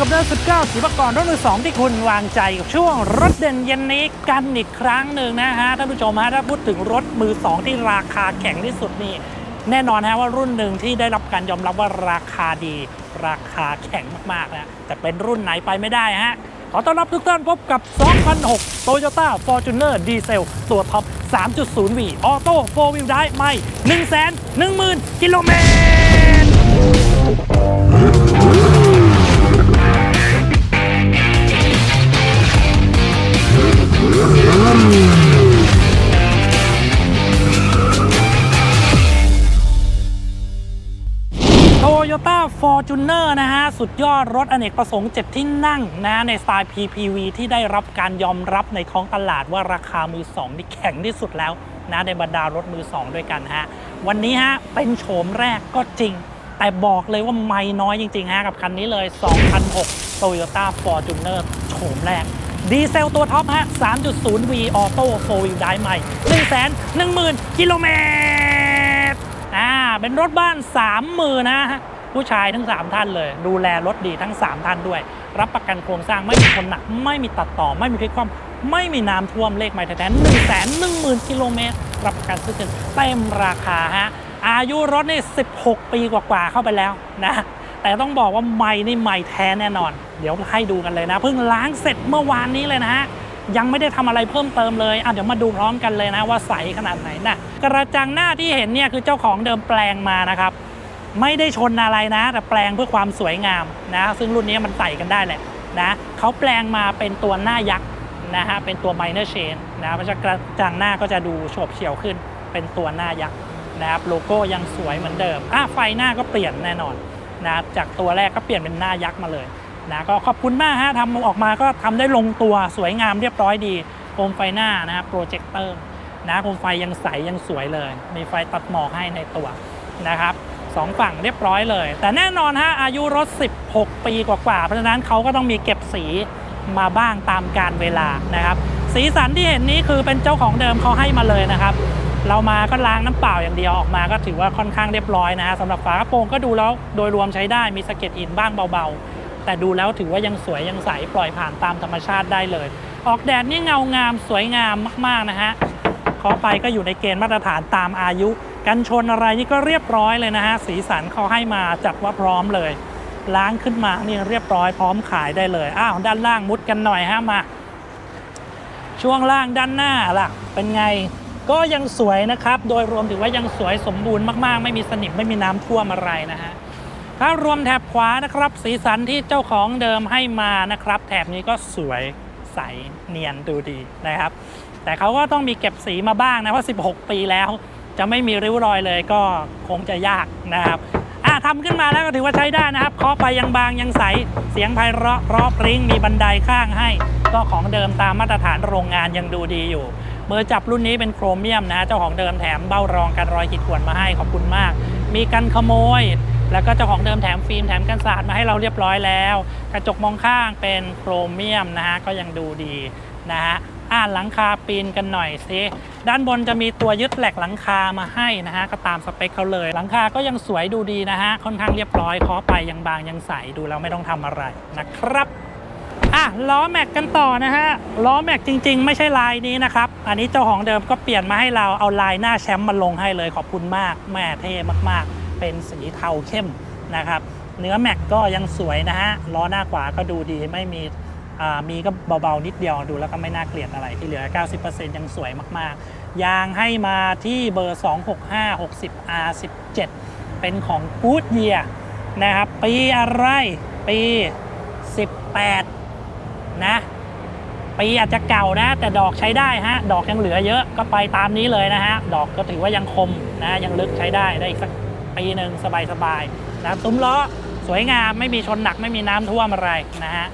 ครับพบกับเดือน19สีประกรรถมือสองที่คุณวางใจกับช่วงรถเด่นเย็นนี้กันอีกครั้งหนึ่งนะฮะท่านผู้ชมฮะถ้าพูดถึงรถมือสองที่ราคาแข็งที่สุดนี่แน่นอนฮะว่ารุ่นหนึ่งที่ได้รับการยอมรับว่าราคาดี ราคาแข็งมากๆนะแต่เป็นรุ่นไหนไปไม่ได้ฮะขอต้อนรับทุกท่านพบกับ 2006 Toyota Fortuner Diesel ตัวท็อป 3.0V Auto 4 Wheel Drive ไม่ 110,000 กิโลเมตร จูเนอร์นะฮะ สุดยอดรถอเนกประสงค์ 7 ที่นั่งนะในสไตล์ PPV ที่ได้รับการยอมรับในท้องตลาดว่าราคามือ2ที่แข็งที่สุดแล้วนะในบรรดารถมือ2ด้วยกันฮะ วันนี้ฮะ เป็นโฉมแรกก็จริง แต่บอกเลยว่าไม่น้อยจริงๆฮะกับคันนี้เลย 2006 Toyota Fortuner โฉมแรกดีเซลตัวท็อปฮะ 3.0V Auto 4 Wheel Drive ใหม่ 110,000 กิโลเมตร อ่า เป็นรถบ้าน3มือนะฮะ ผู้ชายทั้ง 3 ท่านเลย ดูแลรถดีทั้ง 3 ท่านด้วย รับประกันโครงสร้างไม่มีคนหนัก ไม่มีตัดต่อ ไม่มีพลิกคว่ำไม่มีน้ำท่วมเลขไม้แท้ๆหนึ่งแสนหนึ่งหมื่นกิโลเมตรรับประกันซื้อเต็มราคาฮะอายุรถนี่16 ปีกว่าๆเข้าไปแล้วนะแต่ต้องบอกว่าไม่นี่ไม่แท้แน่นอน เดี๋ยวให้ดูกันเลยนะ เพิ่งล้างเสร็จเมื่อวานนี้เลยนะฮะยังไม่ได้ทำอะไรเพิ่มเติมเลยอะเดี๋ยวมาดูพร้อมกันเลยนะว่าใสขนาดไหนนะกระจังหน้าที่เห็นเนี่ยคือเจ้าของเดิมแปลงมานะครับ ไม่ได้ชนอะไรนะ แต่แปลงเพื่อความสวยงามนะ ซึ่งรุ่นนี้มันใส่กันได้แหละนะเขาแปลงมาเป็นตัวหน้ายักษ์นะฮะเป็นตัว minor chain นะเพราะฉะนั้นกระจังหน้าก็จะดูโฉบเฉี่ยวขึ้น เป็นตัวหน้ายักษ์นะครับโลโก้ยังสวยเหมือนเดิมอะไฟหน้าก็เปลี่ยนแน่นอนนะจากตัวแรกก็เปลี่ยนเป็นหน้ายักษ์มาเลยนะก็ขอบคุณมากฮะทำออกมาก็ทำได้ลงตัวสวยงามเรียบร้อยดีโคมไฟหน้านะครับโปรเจคเตอร์นะโคมไฟยังใสยังสวยเลย มีไฟตัดหมอกให้ในตัวนะครับ สองฝั่งเรียบร้อยเลย แต่แน่นอนฮะอายุรถ 16 ปีกว่าๆ เพราะฉะนั้นเขาก็ต้องมีเก็บสีมาบ้างตามการเวลานะครับ สีสันที่เห็นนี้คือเป็นเจ้าของเดิมเขาให้มาเลยนะครับ เรามาก็ล้างน้ำเปล่าอย่างเดียวออกมาก็ถือว่าค่อนข้างเรียบร้อยนะฮะสำหรับฝากระโปรงก็ดูแล้วโดยรวมใช้ได้มีสะเก็ดหินบ้างเบาๆ แต่ดูแล้วถือว่ายังสวยยังใสปล่อยผ่านตามธรรมชาติได้เลย ออกแดดนี่เงางามสวยงามมากๆนะฮะขอไปก็อยู่ในเกณฑ์มาตรฐานตามอายุ กันชนอะไรนี่ก็เรียบร้อยเลยนะฮะ สีสันเขาให้มาจัดว่าพร้อมเลย ล้างขึ้นมานี่เรียบร้อยพร้อมขายได้เลย อ้าวด้านล่างมุดกันหน่อยฮะมา ช่วงล่างด้านหน้าล่ะ เป็นไงก็ยังสวยนะครับ โดยรวมถือว่ายังสวยสมบูรณ์มากๆ ไม่มีสนิมไม่มีน้ำท่วมอะไรนะฮะถ้ารวมแถบขวานะครับ สีสันที่เจ้าของเดิมให้มานะครับ แถบนี้ก็สวยใสเนียนดูดีนะครับ แต่เขาก็ต้องมีเก็บสีมาบ้างนะเพราะ 16 ปีแล้ว จะไม่มีริ้วรอยเลยก็คงจะยากนะครับอะทำขึ้นมาแล้วก็ถือว่าใช้ได้นะครับเคาะไปยังบางยังใส เสียงไพเราะเพราะปริ้งมีบันไดข้างให้ ก็ของเดิมตามมาตรฐานโรงงานยังดูดีอยู่มือจับรุ่นนี้เป็นโครเมียมนะ เจ้าของเดิมแถมเบ้ารองกันรอยขีดข่วนมาให้ขอบคุณมาก มีกันขโมย แล้วก็เจ้าของเดิมแถมฟิล์มแถมกันสาดมาให้เราเรียบร้อยแล้ว กระจกมองข้างเป็นโครเมียมนะฮะก็ยังดูดีนะฮะ อ่านหลังคาปีนกันหน่อยสิด้านบนจะมีตัวยึดแหลกหลังคามาให้นะฮะก็ตามสเปคเขาเลย หลังคาก็ยังสวยดูดีนะฮะค่อนข้างเรียบร้อยเคาะไปยังบางยังใสดูแล้วไม่ต้องทำอะไรนะครับอะล้อแม็กกันต่อนะฮะล้อแม็กจริง ๆ ไม่ใช่ลายนี้นะครับ อันนี้เจ้าของเดิมก็เปลี่ยนมาให้เราเอาลายหน้าแชมป์มาลงให้เลยขอบคุณมากแม่เท่มากๆ เป็นสีเทาเข้มนะครับ เนื้อแม็กก็ยังสวยนะฮะล้อหน้าขวาก็ดูดีไม่มี มีก็เบาๆ นิดเดียวดูแล้วก็ไม่น่าเกลียดอะไรที่เหลือ 90%ยังสวยมากๆ ยางให้มาที่เบอร์ 265 60 R17 เป็นของ Good Year นะครับ ปีอะไร ปี 18 นะ ปีอาจจะเก่านะ แต่ดอกใช้ได้ฮะ ดอกยังเหลือเยอะก็ไปตามนี้เลยนะฮะ ดอกก็ถือว่ายังคมนะ ยังลึกใช้ได้ได้อีกสักปีหนึ่งสบายๆนะตุ้มล้อสวยงามไม่มีชนหนักไม่มีน้ำท่วมอะไรนะฮะ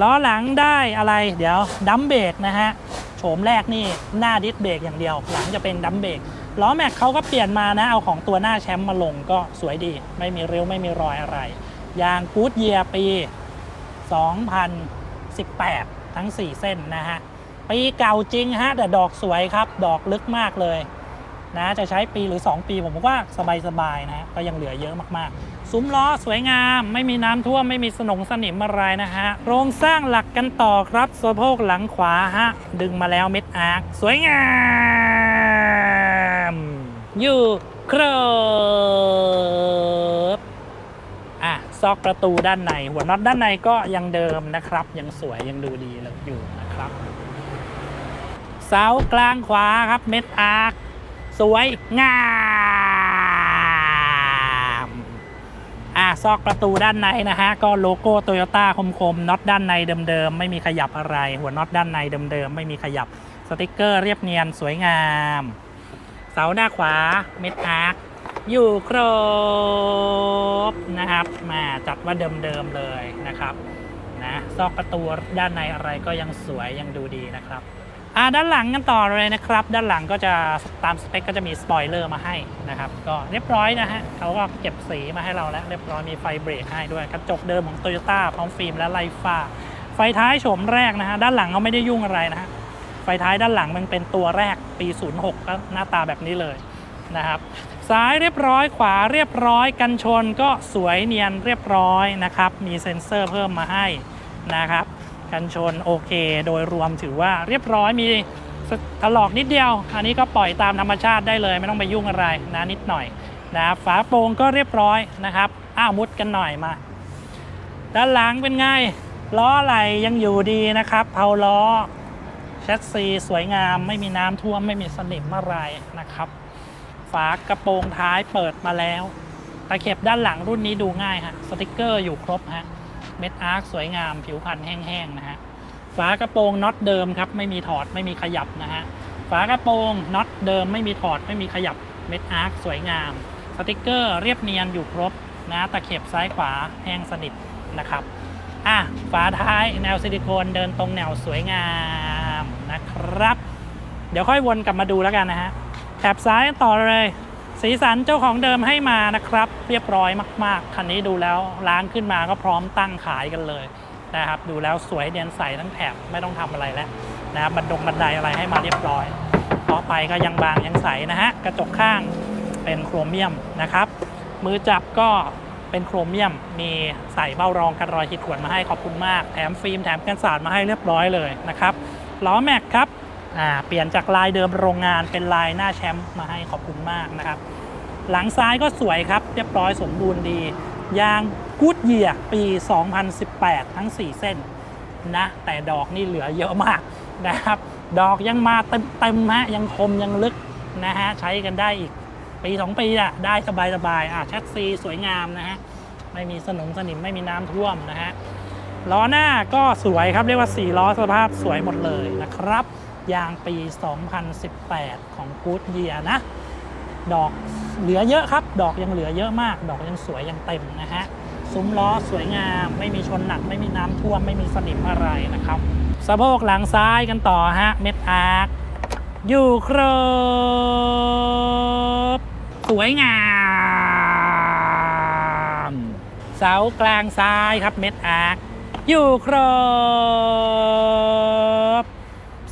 ล้อหลังได้อะไรเดี๋ยวดัมเบรกนะฮะโฉมแรกนี่หน้าดิสเบรกอย่างเดียว หลังจะเป็นดัมเบรกล้อแม็กเขาก็เปลี่ยนมานะเอาของตัวหน้าแชมป์มาลงก็สวยดี ไม่มีริ้วไม่มีรอยอะไรยางกูดเยียปี 2018 ทั้ง 4 เส้นนะฮะปีเก่าจริงฮะแต่ดอกสวยครับ ดอกลึกมากเลยนะจะใช้ปีหรือ 2 ปีผมว่าสบายๆนะฮะก็ยังเหลือเยอะมากๆ ซุ้มล้อสวยงาม ไม่มีน้ำท่วม ไม่มีสนงสนิมอะไรนะฮะ โครงสร้างหลักกันต่อครับสะโพกหลังขวาฮะ ดึงมาแล้วเม็ดอาร์คสวยงาม อยู่ครบอะ ซอกประตูด้านใน หัวน็อตด้านในก็ยังเดิมนะครับ ยังสวยยังดูดีเลยอยู่นะครับเสากลางขวาครับเม็ดอาร์คสวยงามอะ ซอกประตูด้านในนะฮะ ก็โลโก้โตโยต้าคมๆน็อตด้านในเดิมๆ ไม่มีขยับอะไร หัวน็อตด้านในเดิมๆ ไม่มีขยับสติกเกอร์เรียบเนียนสวยงาม เสาหน้าขวาเม็ดอาร์คอยู่ครบนะครับมาจัดว่าเดิมๆเลยนะครับนะซอกประตูด้านในอะไรก็ยังสวยยังดูดีนะครับ อ่าด้านหลังกันต่อเลยนะครับ ด้านหลังก็จะตามสเปคก็จะมีสปอยเลอร์มาให้นะครับก็เรียบร้อยนะฮะเขาก็เก็บสีมาให้เราแล้วเรียบร้อยมีไฟเบรกให้ด้วยกระจกเดิมของ Toyota พร้อมฟิล์มและไลฟ้าไฟท้ายโฉมแรกนะฮะด้านหลังเขาไม่ได้ยุ่งอะไรนะฮะไฟท้ายด้านหลังมันเป็นตัวแรกปี 06 ก็หน้าตาแบบนี้เลยนะครับซ้ายเรียบร้อยขวาเรียบร้อยกันชนก็สวยเนียนเรียบร้อยนะครับมีเซ็นเซอร์เพิ่มมาให้นะครับ กันชนโอเค โดยรวมถือว่าเรียบร้อยมีถลอกนิดเดียว อันนี้ก็ปล่อยตามธรรมชาติได้เลย ไม่ต้องไปยุ่งอะไรนะนิดหน่อยนะฝาโปร่งก็เรียบร้อยนะครับอ้าวมุดกันหน่อยมา ด้านหลังเป็นไงล้อไหลยังอยู่ดีนะครับเผาล้อแชสซีสวยงาม ไม่มีน้ำท่วมไม่มีสนิมอะไรนะครับ ฝากระโปรงท้ายเปิดมาแล้วตะเข็บด้านหลังรุ่นนี้ดูง่ายฮะสติกเกอร์อยู่ครบฮะ เม็ดอาร์คสวยงามผิวพันธ์แห้งๆนะฮะฝากระโปรงน็อตเดิมครับไม่มีถอดไม่มีขยับนะฮะฝากระโปรงน็อตเดิมไม่มีถอดไม่มีขยับเม็ดอาร์คสวยงาม สติกเกอร์เรียบเนียนอยู่ครบนะตะเข็บซ้ายขวาแห้งสนิทนะครับอะฝาท้ายแนวซิลิโคนเดินตรงแนวสวยงามนะครับ เดี๋ยวค่อยวนกลับมาดูแล้วกันนะฮะแถบซ้ายต่อเลย สีสันเจ้าของเดิมให้มานะครับ เรียบร้อยมาก ๆ คันนี้ดูแล้วล้างขึ้นมาก็พร้อมตั้งขายกันเลยนะครับดูแล้วสวยเดียนใสทั้งแถบไม่ต้องทำอะไรแล้วนะครับบันดงบันไดอะไรให้มาเรียบร้อยต่อไปก็ยังบางยังใสนะฮะกระจกข้างเป็นโครเมียมนะครับ มือจับก็เป็นโครเมียมมีใส่เบ้ารองกันรอยขีดข่วนมาให้ขอบคุณมากแถมฟิล์มแถมกันสาดมาให้เรียบร้อยเลยนะครับล้อแม็กครับ อ่าเปลี่ยนจากลายเดิมโรงงานเป็นลายหน้าแชมป์มาให้ขอบคุณมากนะครับ หลังซ้ายก็สวยครับ เรียบร้อยสมบูรณ์ดี ยางกูดเยียปี 2018 ทั้ง 4 เส้นนะ แต่ดอกนี่เหลือเยอะมากนะครับ ดอกยังมาเต็มๆฮะยังคมยังลึกนะฮะใช้กันได้อีก ปี 2 ปีอะได้สบายๆอะแชทซีสวยงามนะฮะไม่มีสนงสนิมไม่มีน้ำท่วมนะฮะล้อหน้าก็สวยครับเรียกว่า 4 ล้อสภาพสวยหมดเลยนะครับ ยางปี 2018 ของ Good Year นะ ดอกเหลือเยอะครับ ดอกยังเหลือเยอะมาก ดอกยังสวยยังเต็มนะฮะ ซุ้มล้อสวยงาม ไม่มีชนหนัก ไม่มีน้ำท่วม ไม่มีสนิมอะไรนะครับ สะโพกหลังซ้ายกันต่อฮะ เม็ดอาร์คอยู่ครบ สวยงามเสากลางซ้ายครับเม็ดอาร์คอยู่ครบ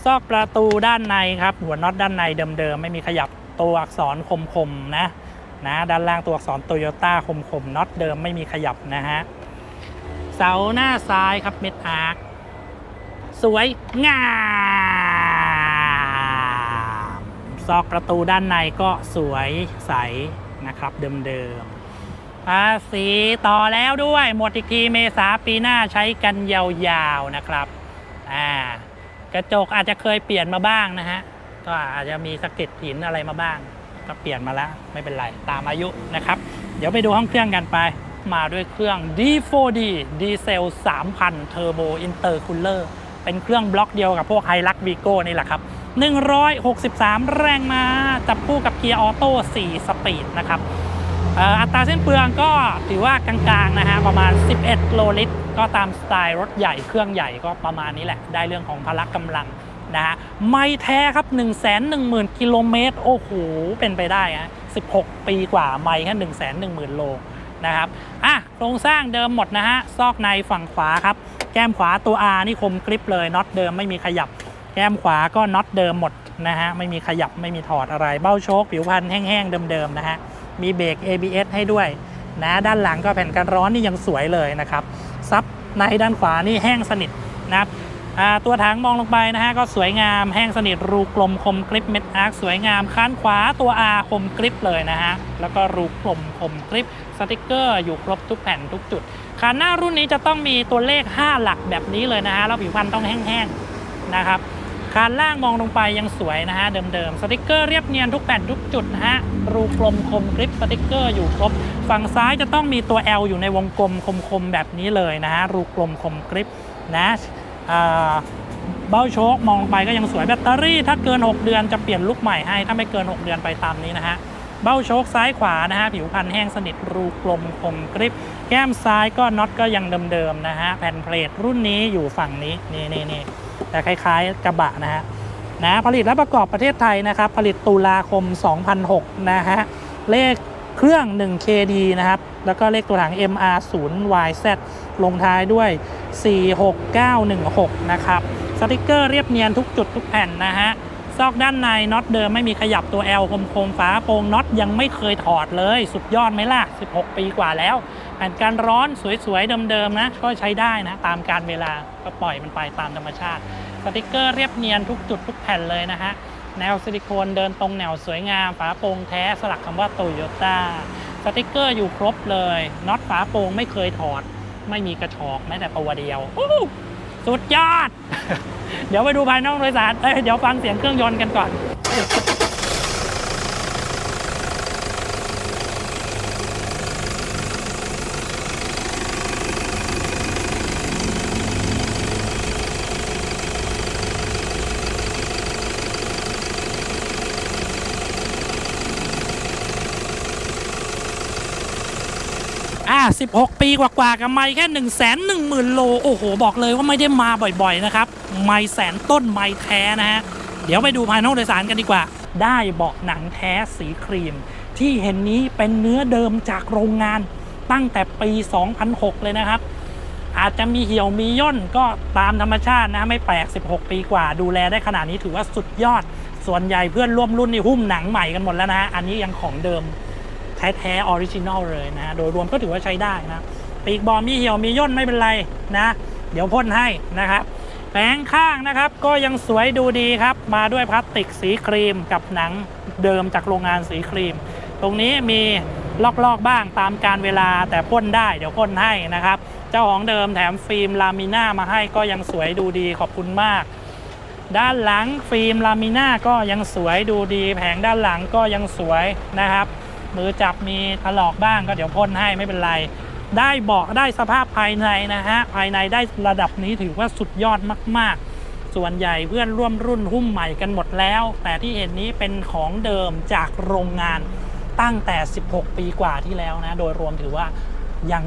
ซอกประตูด้านในครับ หัวน็อตด้านในเดิมๆ ไม่มีขยับตัวอักษรคมๆนะนะด้านล่างตัวอักษรโตโยต้าคมๆน็อตเดิมไม่มีขยับนะฮะเสาหน้าซ้ายครับเม็ดอาร์คสวยงามซอกประตูด้านในก็สวยใสนะครับเดิมๆภาษีต่อแล้วด้วย หมดอีกทีเมษาปีหน้าใช้กันยาวๆนะครับอ่า กระจกอาจจะเคยเปลี่ยนมาบ้างนะฮะ ก็อาจจะมีสะเก็ดหินอะไรมาบ้าง ก็เปลี่ยนมาแล้วไม่เป็นไรตามอายุนะครับ เดี๋ยวไปดูห้องเครื่องกันไป มาด้วยเครื่อง D4D ดีเซล 3,000 Turbo Intercooler เป็นเครื่องบล็อกเดียวกับพวกไฮลักวีโก้นี่แหละครับ 163 แรงม้าจับคู่กับเกียร์ออโต้ 4 สปีดนะครับ อัตราเส้นเปลืองก็ถือว่ากลางๆนะฮะประมาณ 11 โลลิตร ก็ตามสไตล์รถใหญ่เครื่องใหญ่ก็ประมาณนี้แหละ ได้เรื่องของพละกำลังนะฮะไม่แท้ครับ 1 1 0 0 0 0 กิโลเมตร โอ้โห เป็นไปได้ฮะ16 ปีกว่าไม่แค่ 1 1 0 0 0 0 โลนะครับอะโครงสร้างเดิมหมดนะฮะ ซอกในฝั่งขวาครับ แก้มขวาตัว R นี่คมกริปเลยน็อตเดิมไม่มีขยับ แก้มขวาก็น็อตเดิมหมดนะฮะไม่มีขยับไม่มีถอดอะไรเบ้าโชคผิวพันธุ์แห้งๆเดิมๆนะฮะ มีเบรก ABS ให้ด้วยนะด้านหลังก็แผ่นกันร้อนนี่ยังสวยเลยนะครับซับในด้านขวานี่แห้งสนิทนะครับตัวถังมองลงไปนะฮะก็สวยงามแห้งสนิทรูกลมคมกริปเม็ดอาร์คสวยงามค้านขวาตัว R คมกริปเลยนะฮะแล้วก็รูกลมคมกริปสติกเกอร์อยู่ครบทุกแผ่นทุกจุดคันหน้ารุ่นนี้จะต้องมีตัวเลข 5 หลักแบบนี้เลยนะฮะแล้วผิวพันธ์ต้องแห้งๆนะครับ คานล่างมองลงไปยังสวยนะฮะเดิมๆสติกเกอร์เรียบเนียนทุกแผ่นทุกจุดนะฮะรูกลมคมกริปสติกเกอร์อยู่ครบ ฝั่งซ้ายจะต้องมีตัว L อยู่ในวงกลมคมๆแบบนี้เลยนะฮะรูกลมคมกริปนะเบ้าโชคมองไปก็ยังสวยแบตเตอรี่ถ้าเกิน 6 เดือนจะเปลี่ยนลูกใหม่ให้ถ้าไม่เกิน 6 เดือนไปตามนี้นะฮะเบ้าโชคซ้ายขวานะฮะผิวพันธ์แห้งสนิทรูกลมคมกริปแก้มซ้ายก็น็อตก็ยังเดิมๆนะฮะแผ่นเพลทรุ่นนี้อยู่ฝั่งนี้นี่นี่นี่ แต่คล้ายๆกระบะนะฮะนะผลิตและประกอบประเทศไทยนะครับ ผลิตตุลาคม 2006 นะฮะ เลขเครื่อง 1KD นะครับ แล้วก็เลขตัวถัง MR0YZ ลงท้ายด้วย 46916 นะครับ สติกเกอร์เรียบเนียนทุกจุดทุกแผ่นนะฮะ ซอกด้านในน็อตเดิมไม่มีขยับตัว L คมคมๆฝาโปรงน็อตยังไม่เคยถอดเลย สุดยอดไหมล่ะ 16 ปีกว่าแล้ว แผ่นการร้อนสวยๆเดิมๆนะก็ใช้ได้นะตามการเวลาก็ปล่อยมันไปตามธรรมชาติ สติกเกอร์เรียบเนียนทุกจุดทุกแผ่นเลยนะฮะแนวซิลิโคนเดินตรงแนวสวยงามฝาโปร่งแท้สลักคำว่าโตโยต้าสติกเกอร์อยู่ครบเลยน็อตฝาโปร่งไม่เคยถอด ไม่มีกระชอกแม้แต่ตัวเดียวสุดยอด เดี๋ยวไปดูภายนอกโดยสารเอ้ยเดี๋ยวฟังเสียงเครื่องยนต์กันก่อน 16 ปีกว่าๆกับไม่แค่ 1 1 0 0 0 0 โล โอ้โห บอกเลยว่าไม่ได้มาบ่อยๆ นะครับ ไม่แสนต้นไม่แท้นะฮะ เดี๋ยวไปดูภายนอกโดยสารกันดีกว่า ได้เบาะหนังแท้สีครีม ที่เห็นนี้เป็นเนื้อเดิมจากโรงงานตั้งแต่ปี 2006 เลยนะครับ อาจจะมีเหี่ยวมีย่นก็ตามธรรมชาตินะไม่แปลก 16 ปีกว่า ดูแลได้ขนาดนี้ถือว่าสุดยอด ส่วนใหญ่เพื่อนร่วมรุ่นนี่หุ้มหนังใหม่กันหมดแล้วนะฮะอันนี้ยังของเดิม แท้ๆออริจินอลเลยนะ โดยรวมก็ถือว่าใช้ได้นะปีกบอลมีเหี่ยวมีย่นไม่เป็นไรนะ เดี๋ยวพ่นให้นะครับแผงข้างนะครับก็ยังสวยดูดีครับ มาด้วยพลาสติกสีครีมกับหนังเดิมจากโรงงานสีครีม ตรงนี้มีลอกๆบ้างตามการเวลาแต่พ่นได้เดี๋ยวพ่นให้นะครับ เจ้าของเดิมแถมฟิล์มลามิน่ามาให้ก็ยังสวยดูดีขอบคุณมาก ด้านหลังฟิล์มลามิน่าก็ยังสวยดูดี แผงด้านหลังก็ยังสวยนะครับ มือจับมีถลอกบ้างก็เดี๋ยวพ่นให้ไม่เป็นไร ได้เบาะได้สภาพภายในนะฮะภายในได้ระดับนี้ถือว่าสุดยอดมาก ๆ ส่วนใหญ่เพื่อนร่วมรุ่นหุ้มใหม่กันหมดแล้ว แต่ที่เห็นนี้เป็นของเดิมจากโรงงานตั้งแต่ 16 ปีกว่าที่แล้วนะ โดยรวมถือว่ายัง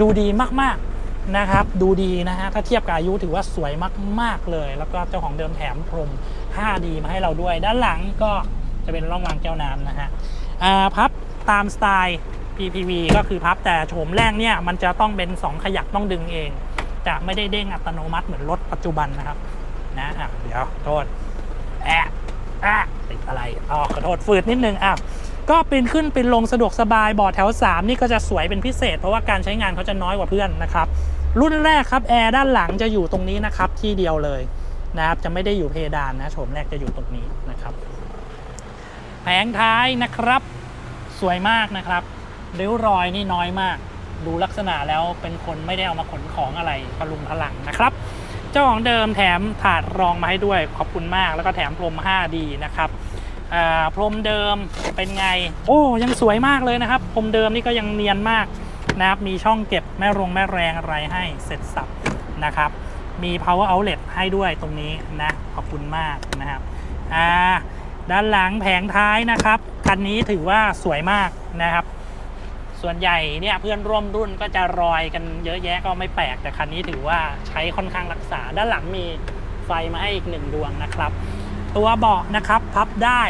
ดูดีมากๆนะครับ ดูดีนะฮะ ถ้าเทียบกับอายุถือว่าสวยมาก ๆ เลย แล้วก็เจ้าของเดิมแถมพรม 5D มาให้เราด้วย ด้านหลังก็จะเป็นร่องรางแก้วน้ำนะฮะอ่าพับ ตามสไตล์ PPV ก็คือพับแต่โฉมแรกเนี่ยมันจะต้องเป็น 2 ขยักต้องดึงเอง จะไม่ได้เด้งอัตโนมัติเหมือนรถปัจจุบันนะครับนะอะเดี๋ยวโทษแอะอะติดอะไรอ๋อขอโทษฝืดนิดนึงอะก็ปีนขึ้นปีนลงสะดวกสบายบาะแถว 3 นี่ก็จะสวยเป็นพิเศษ เพราะว่าการใช้งานเขาจะน้อยกว่าเพื่อนนะครับ รุ่นแรกครับแอร์ด้านหลังจะอยู่ตรงนี้นะครับที่เดียวเลยนะครับจะไม่ได้อยู่เพดานนะโฉมแรกจะอยู่ตรงนี้นะครับ แผงท้ายนะครับ สวยมากนะครับริ้วรอยนี่น้อยมาก ดูลักษณะแล้วเป็นคนไม่ได้เอามาขนของอะไรพลุงพลังนะครับ เจ้าของเดิมแถมถาดรองมาให้ด้วยขอบคุณมากแล้วก็แถมพรม 5D นะครับอ่าพรมเดิมเป็นไง โอ้ยังสวยมากเลยนะครับ พรมเดิมนี่ก็ยังเนียนมากนะครับมีช่องเก็บแม่รงแม่แรงอะไรให้เสร็จสับนะครับ มี power outlet ให้ด้วยตรงนี้นะขอบคุณมากนะครับอ่า ด้านหลังแผงท้ายนะครับ คันนี้ถือว่าสวยมากนะครับ ส่วนใหญ่เนี่ยเพื่อนร่วมรุ่นก็จะรอยกันเยอะแยะก็ไม่แปลก แต่คันนี้ถือว่าใช้ค่อนข้างรักษา ด้านหลังมีไฟมาให้อีกหนึ่งดวงนะครับ ตัวเบาะนะครับพับได้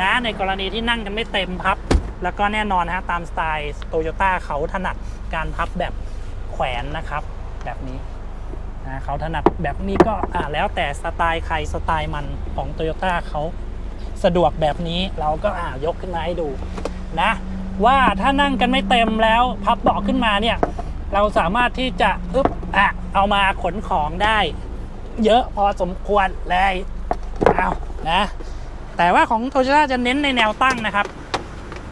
นะในกรณีที่นั่งกันไม่เต็มพับ แล้วก็แน่นอนนะฮะตามสไตล์โตโยต้าเขาถนัดการพับแบบแขวนนะครับ แบบนี้นะเขาถนัดแบบนี้ก็อ่าแล้วแต่สไตล์ใครสไตล์มันของโตโยต้าเขา สะดวกแบบนี้เราก็อ่ายกขึ้นมาให้ดูนะ ว่าถ้านั่งกันไม่เต็มแล้วพับเบาะขึ้นมาเนี่ยเราสามารถที่จะอึบอะเอามาขนของได้ เยอะพอสมควรเลยเอานะแต่ว่าของโตโยต้าจะเน้นในแนวตั้งนะครับ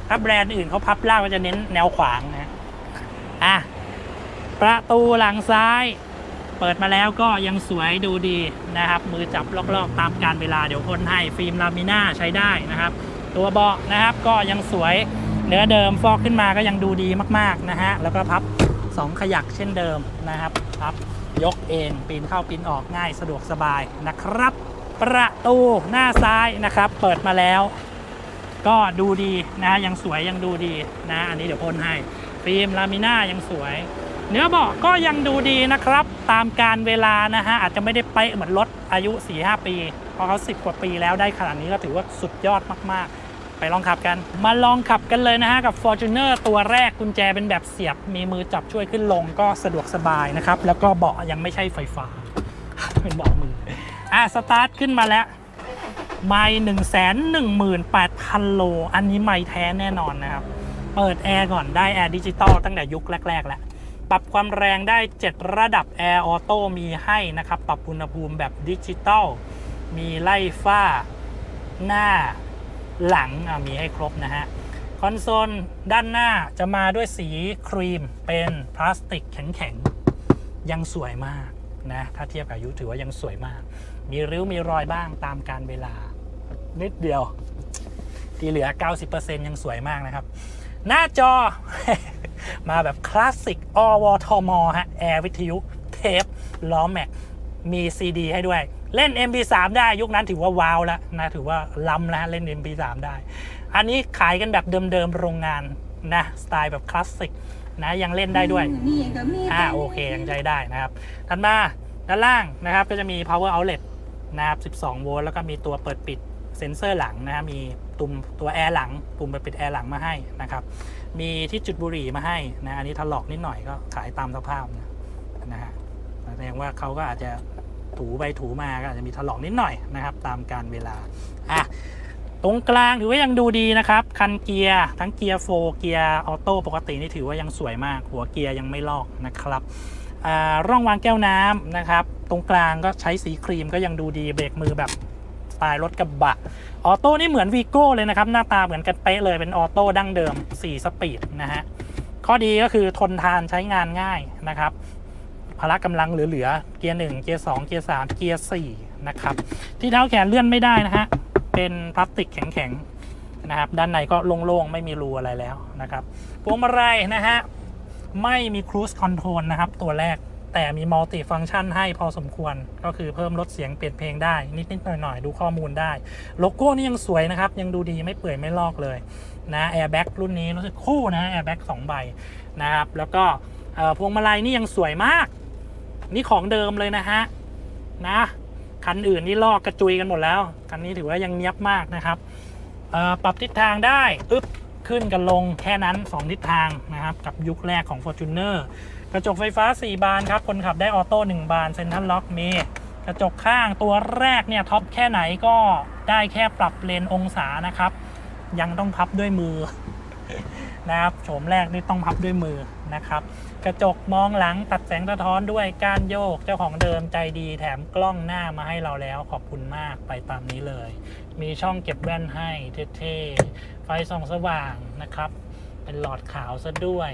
ถ้าแบรนด์อื่นเขาพับล่างก็จะเน้นแนวขวางนะอะประตูหลังซ้าย เปิดมาแล้วก็ยังสวยดูดีนะครับ มือจับลอกๆตามการเวลาเดี๋ยวพ่นให้ฟิล์มลามิน่าใช้ได้นะครับ ตัวเบาะนะครับก็ยังสวยเนื้อเดิมฟอกขึ้นมาก็ยังดูดีมากๆนะฮะแล้วก็พับ 2 ขยักเช่นเดิมนะครับพับยกเองปีนเข้าปีนออกง่ายสะดวกสบายนะครับ ประตูหน้าซ้ายนะครับ เปิดมาแล้ว ก็ดูดีนะยังสวยยังดูดีนะ อันนี้เดี๋ยวพ่นให้ฟิล์มลามิน่ายังสวย เนื้อเบาะก็ยังดูดีนะครับ ตามการเวลานะฮะอาจจะไม่ได้เป๊ะเหมือนรถอายุ 4-5 ปีพราะเขา 10 กว่าปีแล้วได้ขนาดนี้ก็ถือว่าสุดยอดมากๆ ไปลองขับกัน มาลองขับกันเลยนะฮะกับ Fortuner ตัวแรกกุญแจเป็นแบบเสียบมีมือจับช่วยขึ้นลงก็สะดวกสบายนะครับ แล้วก็เบาะยังไม่ใช่ไฟฟ้า เป็นเบาะมืออะสตาร์ทขึ้นมาแล้วไม่หนึ่งแสนหนึ่งหมื่นแปดพันโล อันนี้ไม่แท้แน่นอนนะครับ เปิดแอร์ก่อนได้แอร์ดิจิตอลตั้งแต่ยุคแรก ๆ แล้ว ปรับความแรงได้ 7 ระดับแอร์ออโต้มีให้นะครับ ปรับอุณหภูมิแบบดิจิตอล มีไล่ฝ้า หน้า หลังมีให้ครบนะฮะ คอนโซลด้านหน้าจะมาด้วยสีครีมเป็นพลาสติกแข็งๆ ยังสวยมากนะ ถ้าเทียบกับอายุถือว่ายังสวยมาก มีริ้วมีรอยบ้างตามการเวลา นิดเดียว ที่เหลือ 90%ยังสวยมากนะครับ หน้าจอ มาแบบคลาสสิกอวทมฮะแอร์วิทยุเทปล้อแม็กมี CD ให้ด้วย เล่น MP3 ได้ยุคนั้นถือว่าว้าวแล้วนะถือว่าล้ำแล้วฮะเล่น MP3 ได้ อันนี้ขายกันแบบเดิมๆโรงงานนะสไตล์แบบคลาสสิกนะยังเล่นได้ด้วยอ่าโอเคยังใช้ได้นะครับถัดมาด้านล่างนะครับก็จะมี power outlet นะครับ 12 โวลต์แล้วก็มีตัวเปิดปิดเซ็นเซอร์หลังนะฮะมีตุ่มตัวแอร์หลัง ปุ่มเปิดปิดแอร์หลังมาให้นะครับ มีที่จุดบุหรี่มาให้นะอันนี้ถลอกนิดหน่อยก็ขายตามสภาพนะนะฮะแสดงว่าเขาก็อาจจะถูไปถูมาก็อาจจะมีถลอกนิดหน่อยนะครับ ตามการเวลาอะตรงกลางถือว่ายังดูดีนะครับ คันเกียร์ทั้งเกียร์โฟเกียร์ออโต้ปกตินี่ถือว่ายังสวยมาก หัวเกียร์ยังไม่ลอกนะครับร่องวางแก้วน้ำนะครับ ตรงกลางก็ใช้สีครีมก็ยังดูดีเบรกมือแบบ สไตล์รถกระบะ ออโต้นี่เหมือนวีโก้เลยนะครับ หน้าตาเหมือนกันเป๊ะเลยเป็นออโต้ดั้งเดิม 4 สปีดนะฮะ ข้อดีก็คือทนทานใช้งานง่ายนะครับพละกำลังเหลือๆเกียร์ 1 เกียร์ 2 เกียร์ 3 เกียร์ 4 นะครับ ที่เท้าแขนเลื่อนไม่ได้นะฮะ เป็นพลาสติกแข็งๆนะครับ ด้านในก็โล่งๆ ไม่มีรูอะไรแล้วนะครับพวงมาลัยนะฮะ ไม่มี Cruise Control นะครับ ตัวแรก แต่มี Multi Function ให้พอสมควร ก็คือเพิ่มลดเสียงเปลี่ยนเพลงได้ นิดๆหน่อยๆ ดูข้อมูลได้ โลโก้นี่ยังสวยนะครับ ยังดูดีไม่เปื่อยไม่ลอกเลยนะ Airbag รุ่นนี้รู้สึกคู่นะ Airbag 2ใบนะครับ แล้วก็พวงมาลัยนี่ยังสวยมาก นี่ของเดิมเลยนะฮะนะคันอื่นนี่ลอกกระจุยกันหมดแล้ว คันนี้ถือว่ายังเนี้ยบมากนะครับปรับทิศทางได้อึ๊บขึ้นกันลงแค่นั้น 2 ทิศทางนะครับ กับยุคแรกของ Fortuner กระจกไฟฟ้า 4 บานครับ คนขับได้ออโต้1บานเซ็นทรัลล็อกมีกระจกข้างตัวแรกเนี่ยท็อปแค่ไหนก็ได้แค่ปรับเลนองศานะครับ ยังต้องพับด้วยมือนะครับโฉมแรกนี่ต้องพับด้วยมือนะครับ กระจกมองหลังตัดแสงสะท้อนด้วยการโยกเจ้าของเดิมใจดีแถมกล้องหน้ามาให้เราแล้วขอบคุณมากไปตามนี้เลย มีช่องเก็บแว่นให้เท่ๆไฟส่องสว่างนะครับ เป็นหลอดขาวซะด้วย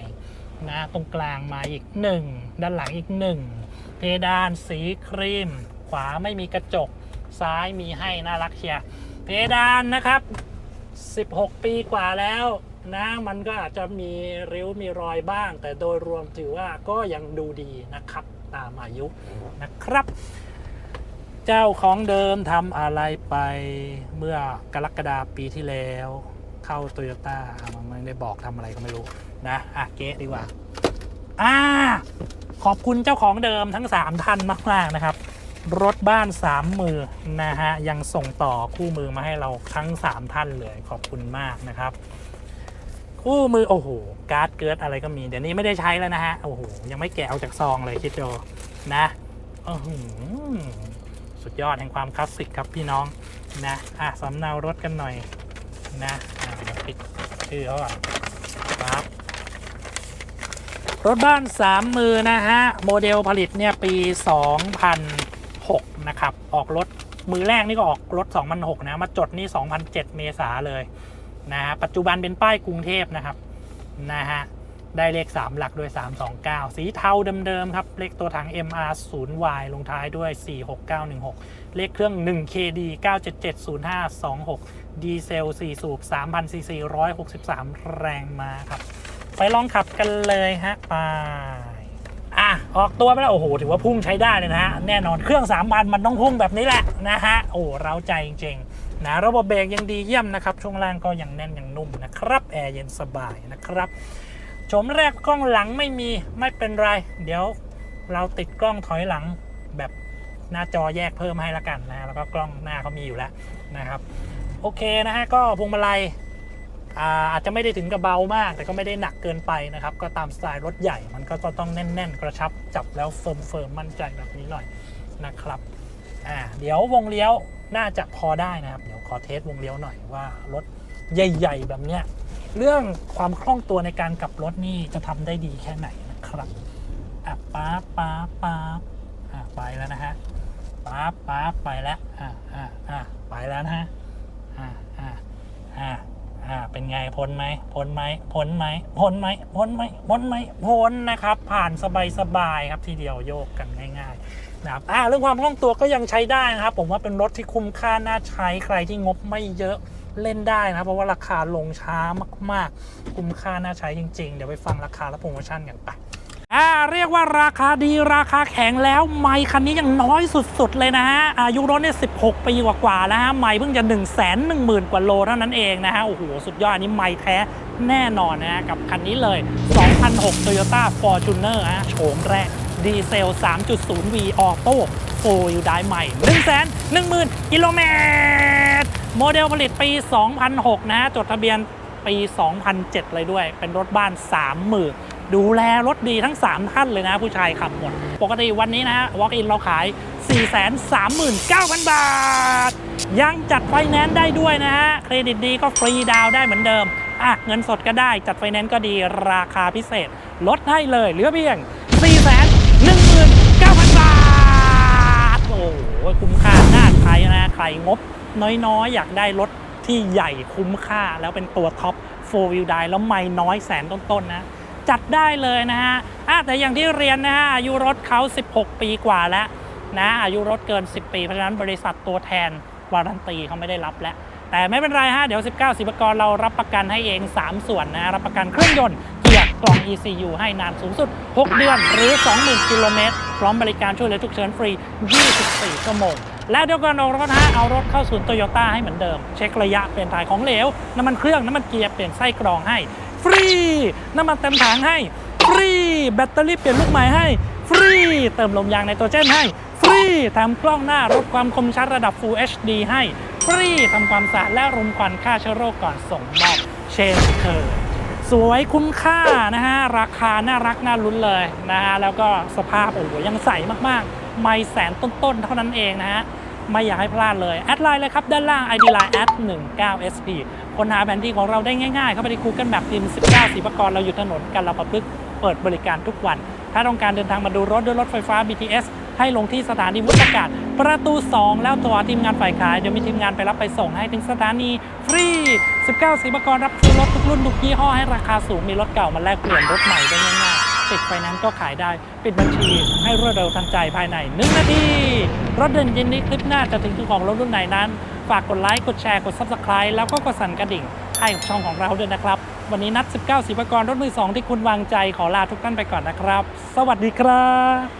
นะตรงกลางมาอีกหนึ่งด้านหลังอีกหนึ่งเพดานสีครีม ขวาไม่มีกระจกซ้ายมีให้น่ารักเชียร์เพดานนะครับ 16 ปีกว่าแล้วนะมันก็อาจจะมีริ้วมีรอยบ้าง แต่โดยรวมถือว่าก็ยังดูดีนะครับ ตามอายุนะครับ เจ้าของเดิมทำอะไรไปเมื่อกรกฎาปีที่แล้ว เข้าโตโยต้ามันไม่ได้บอกทำอะไรก็ไม่รู้ นะอะเก๊ดีกว่าอ่าขอบคุณเจ้าของเดิมทั้ง 3ท่านมาก ๆ นะครับ รถบ้าน 3 มือนะฮะ ยังส่งต่อคู่มือมาให้เราทั้ง 3 ท่านเลย ขอบคุณมากนะครับ คู่มือ โอ้โห การ์ดเกิร์ดอะไรก็มี เดี๋ยวนี้ไม่ได้ใช้แล้วนะฮะ โอ้โห ยังไม่แกะออกจากซองเลยคิดดูนะอื้อหือสุดยอดแห่งความคลาสสิกครับพี่น้องนะ อะสำเนารถกันหน่อยนะเดี๋ยวปิดชื่อเขาก่อน รถบ้าน 3 มือนะฮะ โมเดลผลิตเนี่ยปี 2006 นะครับ ออกรถมือแรกนี่ก็ออกรถ 2006 นะ มาจดนี่ 2007 เมษาเลยนะฮะ ปัจจุบันเป็นป้ายกรุงเทพนะครับนะฮะ ได้เลข 3 หลักด้วย 329 สีเทาเดิมๆครับ เลขตัวถัง MR 0 Y ลงท้ายด้วย 46916 เลขเครื่อง 1KD 9770526 ดีเซล 4 สูบ3,000ซีซี163 แรงมาครับ ไปลองขับกันเลยฮะไปอะออกตัวไปแล้วโอ้โหถือว่าพุ่งใช้ได้เลยนะฮะแน่นอนเครื่อง3พันมันต้องพุ่งแบบนี้แหละนะฮะโอ้เราใจจริงๆนะระบบเบรกยังดีเยี่ยมนะครับช่วงล่างก็ยังแน่นยังนุ่มนะครับแอร์เย็นสบายนะครับชมแรกกล้องหลังไม่มีไม่เป็นไร เดี๋ยวเราติดกล้องถอยหลังแบบหน้าจอแยกเพิ่มให้ละกันนะแล้วก็กล้องหน้าเขามีอยู่แล้วนะครับ โอเคนะฮะก็พวงมาลัย อาจจะไม่ได้ถึงกับเบามาก แต่ก็ไม่ได้หนักเกินไปนะครับ ก็ตามสไตล์รถใหญ่มันก็ต้องแน่น ๆ กระชับจับแล้วเฟิร์มเมมั่นใจแบบนี้หน่อยนะครับอ่าเดี๋ยววงเลี้ยวน่าจะพอได้นะครับ เดี๋ยวขอเทสวงเลี้ยวหน่อยว่ารถใหญ่ ๆ แบบเนี้ยเรื่องความคล่องตัวในการกลับรถนี่จะทำได้ดีแค่ไหนนะครับอะป๊าป๊าป๊าอะไปแล้วนะฮะป๊าป๊าไปแล้วอะอะอะไปแล้วนะฮะอะอะอะ อ่าเป็นไงพ้นไหมพ้นไหมพ้นไหมพ้นไหมพ้นไหมพ้นไหมพ้นนะครับ ผ่านสบายๆครับทีเดียวโยกกันง่าย ๆ นะครับอ่าเรื่องความคล่องตัวก็ยังใช้ได้นะครับ ผมว่าเป็นรถที่คุ้มค่าน่าใช้ใครที่งบไม่เยอะเล่นได้นะครับเพราะว่าราคาลงช้ามาก ๆ คุ้มค่าน่าใช้จริง ๆ เดี๋ยวไปฟังราคาและโปรโมชั่นกันไป อ่าเรียกว่าราคาดีราคาแข็งแล้วไม่คันนี้ยังน้อยสุด ๆ เลยนะฮะ อายุรถเนี่ย16ปีกว่าๆแล้วฮะไม่เพิ่งจะ1 1 0 0 0 0กว่าโลเท่านั้นเองนะฮะ โอ้โห สุดยอดอันนี้ไม่แท้แน่นอนนะฮะ กับคันนี้เลย 2006 Toyota Fortuner ฮะโฉมแรกดีเซล 3.0V ออโต้โฟล์ไดใหม่ 1 1 0 0 0 0 กิโลเมตร โมเดลผลิตปี 2006 นะฮะ จดทะเบียนปี 2007 เลยด้วย เป็นรถบ้าน3มือ ดูแลรถดีทั้ง 3 ท่านเลยนะ ผู้ชายขับหมด ปกติวันนี้นะฮะ walk in เราขาย 439,000 บาท ยังจัดไฟแนนซ์ได้ด้วยนะฮะ เครดิตดีก็ฟรีดาวได้เหมือนเดิม อะ เงินสดก็ได้จัดไฟแนนซ์ก็ดีราคาพิเศษ ลดให้เลยเหลือเพียง 419,000 บาท โอ้โหคุ้มค่าน่าใช้นะใครงบ น้อยๆ อยากได้รถที่ใหญ่คุ้มค่าแล้วเป็นตัวท็อป 4 wheel drive แล้วไม่น้อยแสนต้นๆนะ จัดได้เลยนะฮะแต่อย่างที่เรียนนะฮะอายุรถเขา 16 ปีกว่าแล้วนะอายุรถเกิน 10 ปีเพราะฉะนั้นบริษัทตัวแทนวารันตีเขาไม่ได้รับแล้วแต่ไม่เป็นไรฮะเดี๋ยว 19สิบกรเรารับประกันให้เอง 3 ส่วนนะ รับประกันเครื่องยนต์เกียร์กล่อง ECU ให้นานสูงสุด 6 เดือนหรือ 20,000 กิโลเมตร พร้อมบริการช่วยเหลือฉุกเฉินฟรี 24 ชั่วโมง และเดี๋ยวก่อนออกรถนะฮะเอารถเข้าศูนย์โตโยต้าให้เหมือนเดิม เช็คระยะเปลี่ยนถ่ายของเหลว น้ำมันเครื่อง น้ำมันเกียร์เปลี่ยนไส้กรองให้ ฟรี น้ำมันเต็มถังให้ ฟรี แบตเตอรี่เปลี่ยนลูกใหม่ให้ ฟรี เติมลมยางในตัวเจนให้ ฟรีแถมกล้องหน้าลดความคมชัดระดับ Full HD ให้ ฟรีทำความสะอาดและรุมควันฆ่าเชื้อโรคก่อนส่งมอบเช่นเคยสวยคุ้มค่านะฮะ ราคาน่ารักน่าลุ้นเลยนะฮะ แล้วก็สภาพโอ้โหยังใสมากๆ ไม่แสนต้นๆ เท่านั้นเองนะฮะ ไม่อยากให้พลาดเลยแอดไลน์เลยครับ ด้านล่าง ID Line แอด19 SP ค้นหาแผนที่ของเราได้ง่ายๆ เข้าไปที่ Google Map พิมพ์19สีประกรเราอยู่ถนนกันเราประพฤกษ์เปิดบริการทุกวัน ถ้าต้องการเดินทางมาดูรถด้วยรถไฟฟ้า BTS ให้ลงที่สถานีวุฒากาศ ประตู 2 แล้วตัวทีมงานฝ่ายขาย เดี๋ยวมีทีมงานไปรับไปส่งให้ถึงสถานีฟรี 19สีประกรรับซื้อรถทุกรุ่นทุกยี่ห้อให้ราคาสูงมีรถเก่ามาแลกเปลี่ยนรถใหม่ได้ง่ายๆ ติดไฟนั้นก็ขายได้ ปิดบัญชีให้รวดเร็วทันใจภายใน1นาที รถเดินยินนี้คลิปหน้าจะถึงคือของรถรุ่นไหนนั้น ฝากกดไลค์กดแชร์กด Subscribe แล้วก็กดสั่นกระดิ่งให้กับช่องของเราด้วยนะครับ วันนี้นัด 19สีประกรรถมือ 2 ที่คุณวางใจขอลาทุกท่านไปก่อนนะครับ สวัสดีครับ